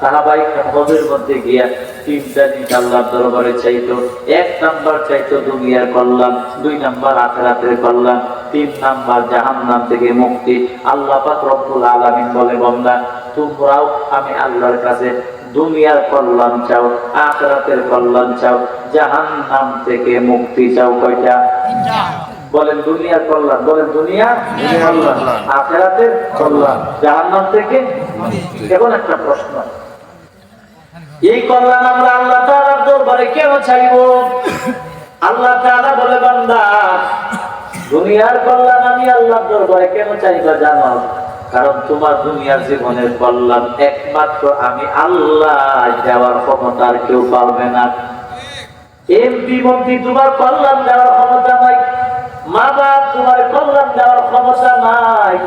সাহাবাই হজের মধ্যে গিয়া তিনটা জিনিস আল্লাহর দরবারে চাইতো এক নাম্বার চাইতো দুনিয়ার কল্যাণ দুই নাম্বার আখেরাতের কল্যাণ তিন নাম্বার জাহান্নাম থেকে মুক্তি। আল্লাহ পাক রব্বুল আলামিন বলে বন্দা তোমরাও আমি আল্লাহর কাছে দুনিয়ার কল্যাণ চাও আখেরাতের কল্যাণ চাও জাহান্নাম থেকে মুক্তি চাও কয়টা? বলেন দুনিয়ার কল্যাণ বলেন দুনিয়া কল্যাণ আখেরাতের কল্যাণ জাহান্নাম থেকে এখন একটা প্রশ্ন। এই কল্যাণ আমরা আল্লাহ তাআলার দরবারে কেন চাইব আল্লাহ তাআলা বলে, বান্দা, দুনিয়ার কল্যাণ আমি আল্লাহর দরবারে কেন চাইবা জানো? কারণ তোমার দুনিয়ার জীবনের কল্যাণ একমাত্র আমি আল্লাহ দেওয়ার ক্ষমতা কেউ পারবে না। এমপি, মন্ত্রী, তোমার কল্যাণ দেওয়ার ক্ষমতা নাই। মা বাপ তোমার কল্যাণ দেওয়ার ক্ষমতা নাই।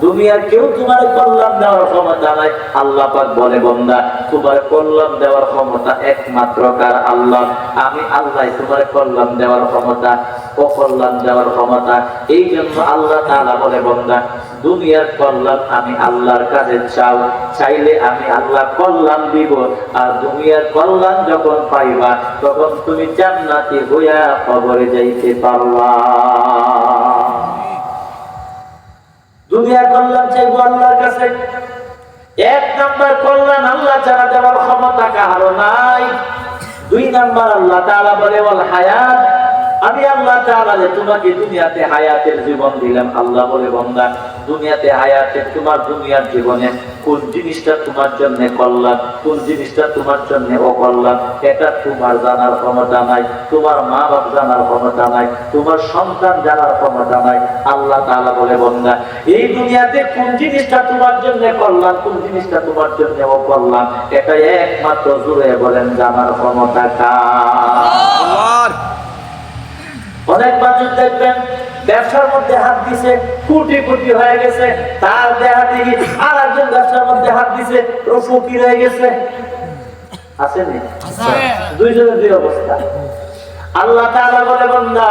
দুনিয়ার কেউ তোমার কল্যাণ দেওয়ার ক্ষমতা নাই। আল্লাহ পাক বলে, বন্দা, তোমার কল্যাণ দেওয়ার ক্ষমতা একমাত্র কার আল্লাহ? আমি আল্লাহ তোমার কল্যাণ দেওয়ার ক্ষমতা, অকল্যাণ দেওয়ার ক্ষমতা। এই জন্য আল্লাহ বলে দুনিয়ার কল্যাণ আমি আল্লাহর কাছে চাও। চাইলে আমি আল্লাহ কল্যাণ দিব। আর দুনিয়ার কল্যাণ যখন পাইবা, তখন তুমি জান্নাতি হইয়া কবরে যাইতে পারবা। দুনিয়ার কল্যাণ চাইব আল্লাহর কাছে, এক নাম্বার কল্যাণ আল্লাহ যারা দেওয়ার ক্ষমতা কারও নাই। দুই নাম্বার আল্লাহ তারা বলে বল হায়াত। আমি আল্লাহ তাআলা তোমাকে দুনিয়াতে হায়াতের জীবন দিলাম, আল্লাহ বলে, বন্দা, দুনিয়াতে হায়াতের তোমার দুনিয়ার জীবনে কোন জিনিসটা তোমার জন্য কল্যাণ, কোন জিনিসটা তোমার জন্য অকল্যাণ, এটা তোমার জানার ক্ষমতা নাই, তোমার মা বাপ জানার ক্ষমতা নাই, তোমার সন্তান জানার ক্ষমতা নাই। আল্লাহ তাআলা বলে, বন্দা, এই দুনিয়াতে কোন জিনিসটা তোমার জন্য কল্যাণ, কোন জিনিসটা তোমার জন্য অকল্যাণ এটা একমাত্র জুড়ে বলেন জানার ক্ষমতা কার? অনেক মানুষ দেখবেন, ব্যবসার মধ্যে হাত দিছে, কোটি কোটি হয়ে গেছে, তার দেখা দেখি আর একজন দিছে ও ফকির হয়ে গেছে। আসেনি দুইজনের দুই অবস্থা। আল্লাহ তাআলা বলে বান্দা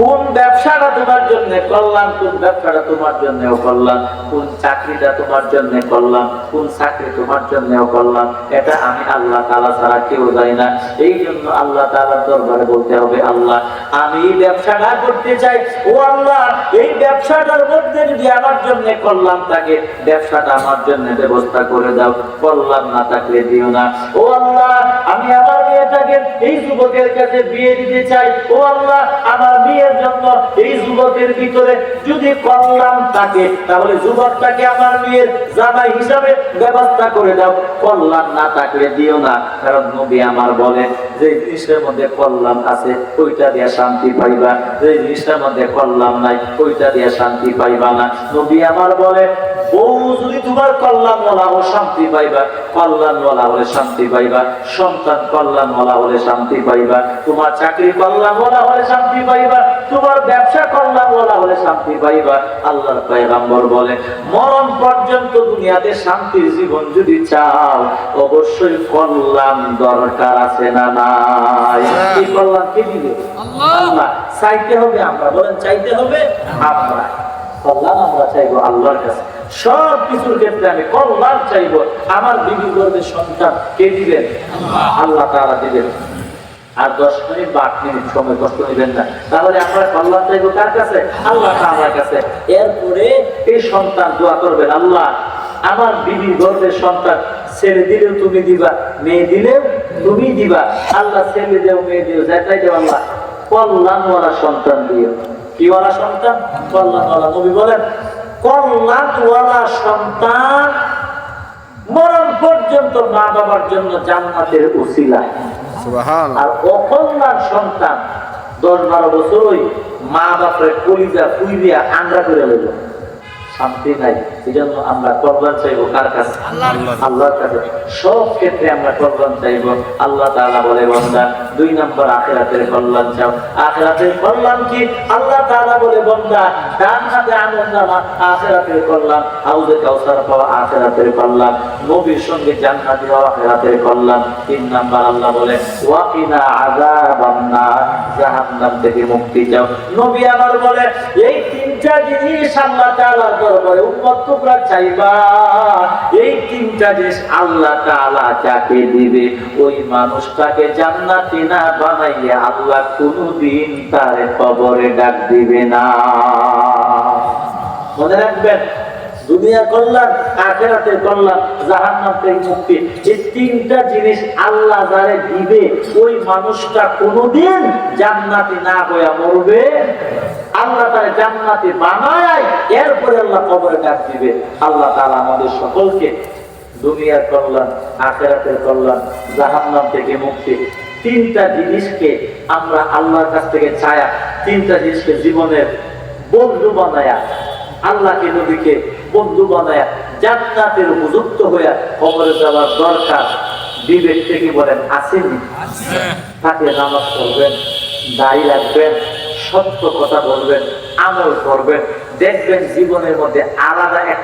কোন ব্যবসাটা তোমার জন্য কল্যাণ, কোন ব্যবসাটা তোমার কল্যাণ, কোন চাকরিটা তোমার জন্য কল্যাণ, কোন চাকরি তোমার কল্যাণ, এটা আমি আল্লাহ তাআলা ছাড়া কেউ না। এই জন্য আল্লাহ তাআলার দরবারে বলতে হবে, আল্লাহ, আমি এই ব্যবসাটা করতে চাই। ও আল্লাহ, এই ব্যবসাটার মধ্যে যদি আমার জন্য কল্যাণ থাকে, ব্যবসাটা আমার জন্য ব্যবস্থা করে দাও। কল্যাণ না থাকলে দিও না। ও আল্লাহ, আমি আমার মেয়েটাকে এই যুবকের কাছে বিয়ে দিতে চাই। ও আল্লাহ, আমার মেয়ের জন্য এই যুবকের ভিতরে যদি কল্যাণ থাকে, তাহলে যুবকটাকে আমার মেয়ের জামাই হিসাবে ব্যবস্থা করে দাও। কল্যাণ না থাকলে দিও না। কারণ নবী আমার বলে, যে জিনিসের মধ্যে কল্যাণ আছে, ওইটা দিয়ে শান্তি পাইবা। যে জিনিসটার মধ্যে কল্যাণ নাই, ওইটা দিয়ে শান্তি পাইবা না। নবী আমার বলে বউ যদি তোমার কল্যাণ বলা ও শান্তি পাইবা। কল্যাণ বলা হলে শান্তি পাইবা। সন্তান কল্যাণ বলা হলে শান্তি পাইবা। তোমার চাকরি কল্যাণ বলা হলে শান্তি পাইবা। তোমার ব্যবসা হলে শান্তি পাইবা। আল্লাহর পয়গাম্বর বলে মরণ পর্যন্ত দুনিয়াতে শান্তির জীবন যদি চাও অবশ্যই কল্যাণ দরকার আছে না নাই? এই কল্যাণ কে দিবে? আল্লাহ। চাইতে হবে আমরা। বলেন চাইতে হবে আমরা। কল্যাণ আমরা চাইব আল্লাহর কাছে। সব কিছুর ক্ষেত্রে আমি কল্যাণ চাইব। আমার বিবি করবে সন্তান, কে দিবেন? আল্লাহ তারা দিবেন। আর দশ মিনিট বা আট মিনিট সময় কষ্ট না। তাহলে আমরা কল্যাণ চাইব কার কাছে? আল্লাহ কাছে। এরপরে এই সন্তান দোয়া করবেন, আল্লাহ, আমার বিবি গর্বের সন্তান ছেলে দিলেও তুমি দিবা, মেয়ে দিলেও তুমি দিবা। আল্লাহ ছেলে দেও, মেয়ে দিও, যেটাই দেও আল্লাহ। কল্যাণওয়ালা সন্তান দিও। কিওয়ালা সন্তান? কল্যাণওয়ালা নবী বলেন কল্যাণওয়ালা সন্তান মরণ পর্যন্ত মা বাবার জন্য জান্নাতের উসিলা আর অকল্যাণ সন্তান দশ বারো বছর ওই মা বাপের কলিজা ফুইরিয়া আন্দ্রা করে লইল। শান্তি নাই। এই জন্য আমরা কল্যাণ চাইব কার কাছে? আল্লাহর কাছে। সব ক্ষেত্রে আমরা কল্যাণ চাইব। আল্লাহ তাআলা বলে বান্দা দুই নম্বর আখিরাতের কল্যাণ চাও। আখিরাতের কল্যাণ কি? আল্লাহ তাআলা বলে বান্দা ডান হাতে আখিরাতের কল্যাণ। হাউজে কাউসার পাওয়া আখিরাতের কল্যাণ। নবীর সঙ্গে জান্নাতি হওয়া আখিরাতের কল্যাণ। তিন নাম্বার আল্লাহ বলে ওয়াকিনা আযাবান নার জাহান্নাম থেকে মুক্তি চাও। নবী আমার বলে এই তিনটা জিনিস আল্লাহ তাআলা দরবারে উম্মত তোমরা চাইবা। এই তিনটা জিনিস আল্লাহ তাআলা যাকে দিবে, ওই মানুষটাকে জান্নাতি না বানাইয়া আল্লাহ কোনোদিন তার কবরে ডাক দিবে না। মনে রাখবেন, দুনিয়া কল্যাণ, আখেরাতের কল্যাণ, জাহান্নাম থেকে মুক্তি, এই তিনটা জিনিস আল্লাহ যারে দিবে, ওই মানুষটা কোনোদিন জান্নাতি না হইয়া মরবে। আল্লাহ তার জান্নাতি বানায় এরপরে আল্লাহ কবরে ডাক দিবে। আল্লাহ তাআলা আমাদের সকলকে দুনিয়ার কল্যাণ আখেরাতের কল্যাণ জাহান্নাম থেকে মুক্তি তিনটা জিনিসকে আমরা আল্লাহর কাছ থেকে ছায়া তিনটা জিনিসকে জীবনের বন্ধু বানায়া আল্লাহকে নবীকে বন্ধু বানায়া জান্নাতের উপযুক্ত হইয়া কবরে যাওয়ার দরকার। বিবেক থেকে বলেন আসেনি। তাকে নামাজ পড়বেন দায়ী রাখবেন সত্য কথা বলবেন আমল করবেন দেখবেন জীবনের মধ্যে আলাদা এক